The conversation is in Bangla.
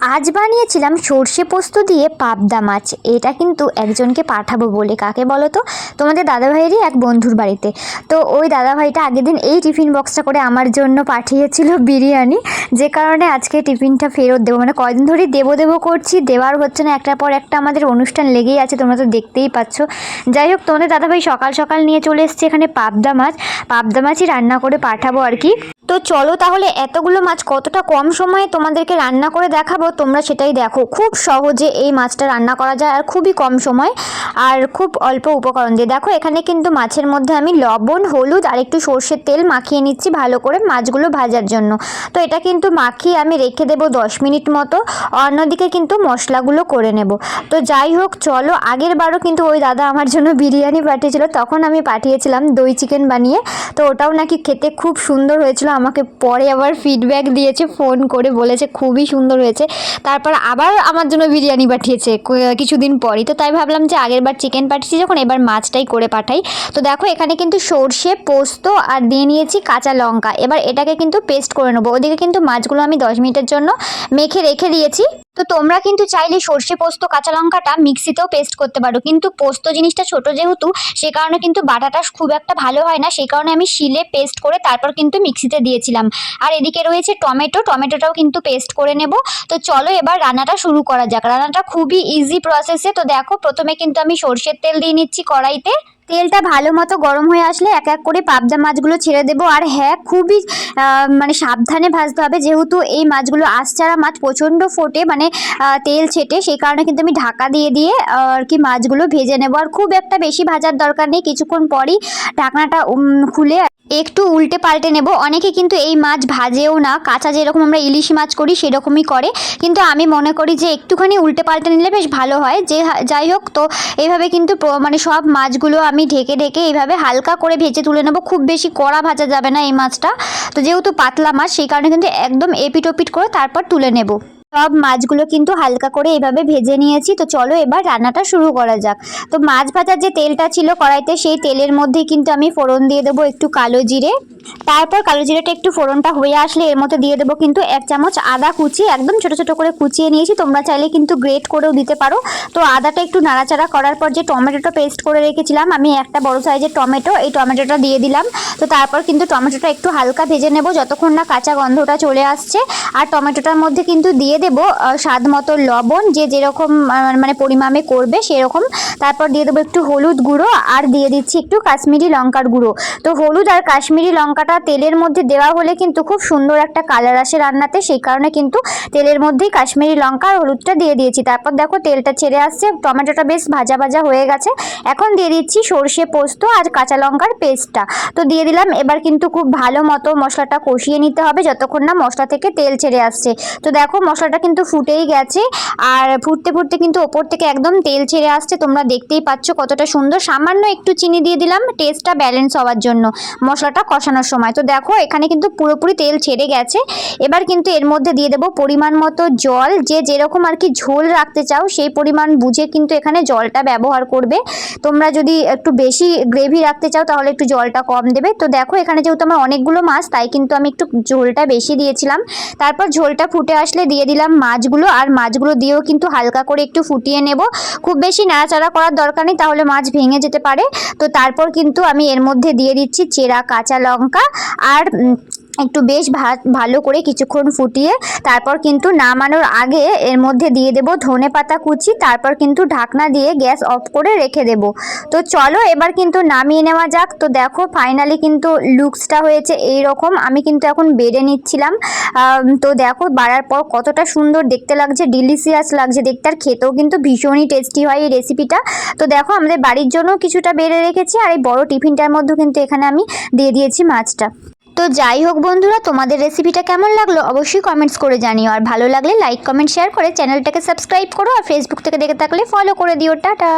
আজ বানিয়েছিলাম সর্ষে পোস্ত দিয়ে পাবদা মাছ। এটা কিন্তু একজনকে পাঠাবো বলে। কাকে বলো তো? তোমাদের দাদাভাইয়েরই এক বন্ধুর বাড়িতে। তো ওই দাদাভাইটা আগের দিন এই টিফিন বক্সটা করে আমার জন্য পাঠিয়েছিল বিরিয়ানি। যে কারণে আজকে টিফিনটা ফেরত দেবো। মানে কয়দিন ধরেই দেবো দেবো করছি, দেওয়ার হচ্ছে না। একটার পর একটা আমাদের অনুষ্ঠান লেগেই আছে, তোমরা তো দেখতেই পাচ্ছ। যাই হোক, তোমাদের দাদাভাই সকাল সকাল নিয়ে চলে এসছে এখানে পাবদা মাছ। পাবদা মাছই রান্না করে পাঠাবো আর কি। চলো তাহলে এতগুলো মাছ কতটা কম সময়ে তোমাদেরকে রান্না করে দেখাবো, তোমরা সেটাই দেখো। খুব সহজে এই মাছটা রান্না করা যায় আর খুবই কম সময় আর খুব অল্প উপকরণ দিয়ে। দেখো, এখানে কিন্তু মাছের মধ্যে আমি লবণ, হলুদ আর একটু সর্ষের তেল মাখিয়ে নিচ্ছি ভালো করে মাছগুলো ভাজার জন্য। তো এটা কিন্তু মাখিয়ে আমি রেখে দেবো দশ মিনিট মতো, অন্যদিকে কিন্তু মশলাগুলো করে নেব। তো যাই হোক, চলো, আগের বারও কিন্তু ওই দাদা আমার জন্য বিরিয়ানি পাঠিয়েছিল, তখন আমি পাঠিয়েছিলাম দই চিকেন বানিয়ে। তো ওটাও নাকি খেতে খুব সুন্দর হয়েছিল আমাকে পরে আবার ফিডব্যাক দিয়েছে ফোন করে বলেছে, খুবই সুন্দর হয়েছে। তারপর আবার আমার জন্য বিরিয়ানি পাঠিয়েছে কিছুদিন পরই। তো তাই ভাবলাম যে আগের বার চিকেন পাঠিয়েছি যখন, এবার মাছটাই করে পাঠাই। তো দেখো, এখানে কিন্তু সর্ষে, পোস্ত আর দিয়ে নিয়েছি কাঁচা লঙ্কা। এবার এটাকে কিন্তু পেস্ট করে নেব। ওদিকে কিন্তু মাছগুলো আমি দশ মিনিটের জন্য মেখে রেখে দিয়েছি। তো তোমরা কিন্তু চাইলে সর্ষে পোস্ত, কাঁচা লঙ্কাটা মিক্সিতেও পেস্ট করতে পারো। কিন্তু পোস্ত জিনিসটা ছোট যেহেতু, সে কারণে কিন্তু বাটাটা খুব একটা ভালো হয় না। সেই কারণে আমি শিলে পেস্ট করে তারপর কিন্তু মিক্সিতে দিয়েছিলাম। আর এদিকে রয়েছে টমেটো। টমেটোটাও কিন্তু পেস্ট করে নেব। তো চলো এবার রান্নাটা শুরু করা যাক। রান্নাটা খুবই ইজি প্রসেসে তো দেখো, প্রথমে কিন্তু আমি সর্ষের তেল দিয়ে নিচ্ছি কড়াইতে। তেলটা ভালো মতো গরম হয়ে আসলে এক এক করে পাবদা মাছগুলো ছেড়ে দেবো। আর হ্যাঁ খুবই মানে সাবধানে ভাজতে হবে। যেহেতু এই মাছগুলো আশচারা মাছ প্রচণ্ড ফোটে মানে তেল ছেটে, সেই কারণে কিন্তু আমি ঢাকা দিয়ে দিয়ে আর কি মাছগুলো ভেজে নেব। আর খুব একটা বেশি ভাজার দরকার নেই। কিছুক্ষণ পরই ঢাকনাটা খুলে একটু উল্টে পাল্টে নেব। অনেকে কিন্তু এই মাছ ভাজেও না। কাঁচা যেরকম আমরা ইলিশ মাছ করি, সেরকমই করে। কিন্তু আমি মনে করি যে একটুখানি উল্টে পাল্টে নিলে বেশ ভালো হয়। যে যাই হোক, তো এইভাবে কিন্তু মানে সব মাছগুলো আমি ঢেকে ঢেকে এইভাবে হালকা করে ভেজে তুলে নেব। খুব বেশি কড়া ভাজা যাবে না এই মাছটা। তো যেহেতু পাতলা মাছ, সেই কারণে কিন্তু একদম এপিট ওপিট করে তারপর তুলে নেব। সব মাছগুলো কিন্তু হালকা করে এইভাবে ভেজে নিয়েছি। তো চলো এবার রান্নাটা শুরু করা যাক। তো মাছ ভাজার যে তেলটা ছিল কড়াইতে, সেই তেলের মধ্যেই কিন্তু আমি ফোড়ন দিয়ে দেবো একটু কালো জিরে। তারপর কালো জিরেটা একটু ফোড়নটা হয়ে আসলে এর মধ্যে দিয়ে দেবো কিন্তু এক চামচ আদা কুচি, একদম ছোট ছোট করে কুচিয়ে নিয়েছি। তোমরা চাইলে কিন্তু গ্রেট করেও দিতে পারো। তো আদাটা একটু নাড়াচাড়া করার পর যে টমেটোটা পেস্ট করে রেখেছিলাম, আমি একটা বড় সাইজের টমেটো, এই টমেটোটা দিয়ে দিলাম। তো তারপর কিন্তু টমেটোটা একটু হালকা ভেজে নেব, যতক্ষণ না কাঁচা গন্ধটা চলে আসছে। আর টমেটোটার মধ্যে কিন্তু দিয়ে দেবো স্বাদ মতো লবণ, যে যেরকম মানে পরিমাণে করবে সেরকম। তারপর দিয়ে দেবো একটু হলুদ গুঁড়ো, আর দিয়ে দিচ্ছি একটু কাশ্মীরি লঙ্কার গুঁড়ো। তো হলুদ আর কাশ্মীরি লঙ্কাটা তেলের মধ্যে দেওয়া হলে কিন্তু খুব সুন্দর একটা কালার আসে রান্নাতে, সেই কারণে কিন্তু তেলের মধ্যেই কাশ্মীরি লঙ্কা আর হলুদটা দিয়ে দিয়েছি। তারপর দেখো তেলটা ছেড়ে আসছে, টমেটোটা বেশ ভাজা ভাজা হয়ে গেছে। এখন দিয়ে দিচ্ছি সর্ষে পোস্ত আর কাঁচা লঙ্কার পেস্টটা। তো দিয়ে দিলাম, এবার কিন্তু খুব ভালো মতো মশলাটা কষিয়ে নিতে হবে, যতক্ষণ না মশলা থেকে তেল ছেড়ে আসছে। তো দেখো মশলাটা কিন্তু ফুটেই গেছে। আর ফুটতে ফুটতে কিন্তু ওপর থেকে একদম তেল ছেড়ে আসছে। তোমরা দেখতেই পাচ্ছ কতটা সুন্দর। সামান্য একটু চিনি দিয়ে দিলাম। টেস্টটা ব্যালেন্স হওয়ার জন্য। মশলাটা কষানোর সময়। তো দেখো, এখানে কিন্তু পুরোপুরি তেল ছেড়ে গেছে। এবার কিন্তু এর মধ্যে দিয়ে দেবো পরিমাণ মতো জল। যে যেরকম আর কি ঝোল রাখতে চাও, সেই পরিমাণ বুঝে কিন্তু এখানে জলটা ব্যবহার করবে। তোমরা যদি একটু বেশি গ্রেভি রাখতে চাও, তাহলে একটু জলটা কম দেবে। তো দেখো, এখানে যেহেতু আমার অনেকগুলো মাছ, তাই কিন্তু আমি একটু ঝোলটা বেশি দিয়েছিলাম। তারপর ঝোলটা ফুটে আসলে দিয়ে দিলাম মাছগুলো, আর মাছগুলো দিয়েও কিন্তু হালকা করে একটু ফুটিয়ে নেব। খুব বেশি নাড়াচাড়া করার দরকার নেই, তাহলে মাছ ভেঙে যেতে পারে। তো তারপর কিন্তু আমি এর মধ্যে দিয়ে দিচ্ছি চেরা, কাঁচা লঙ্কা, আর একটু বেশ ভালো করে কিছুক্ষণ ফুটিয়ে তারপর কিন্তু নামানোর আগে এর মধ্যে দিয়ে দেব ধনে পাতা কুচি, তারপর কিন্তু ঢাকনা দিয়ে গ্যাস অফ করে রেখে দেব। তো চলো এবার কিন্তু নামিয়ে নেওয়া যাক। তো দেখো ফাইনালি কিন্তু লুকসটা হয়েছে এই রকম আমি কিন্তু এখন বেড়ে নিচ্ছিলাম। তো দেখো বাড়ার পর কতটা সুন্দর দেখতে লাগছে ডিলিশিয়াস লাগছে দেখতে। আর খেতেও কিন্তু ভীষণই টেস্টি হয় এই রেসিপিটা তো দেখো আমাদের বাড়ির জন্য কিছুটা বেড়ে রেখেছি। আর এই বড় টিফিনটার মধ্যেও কিন্তু এখানে আমি দিয়ে দিয়েছি মাছটা। তো যাই হোক বন্ধুরা, তোমাদের রেসিপিটা কেমন লাগল অবশ্যই কমেন্টস করে জানিও। আর ভালো লাগলে লাইক কমেন্ট শেয়ার করে চ্যানেলটাকে সাবস্ক্রাইব করো আর ফেসবুক থেকে দেখে থাকলে ফলো করে দিও। টাটা!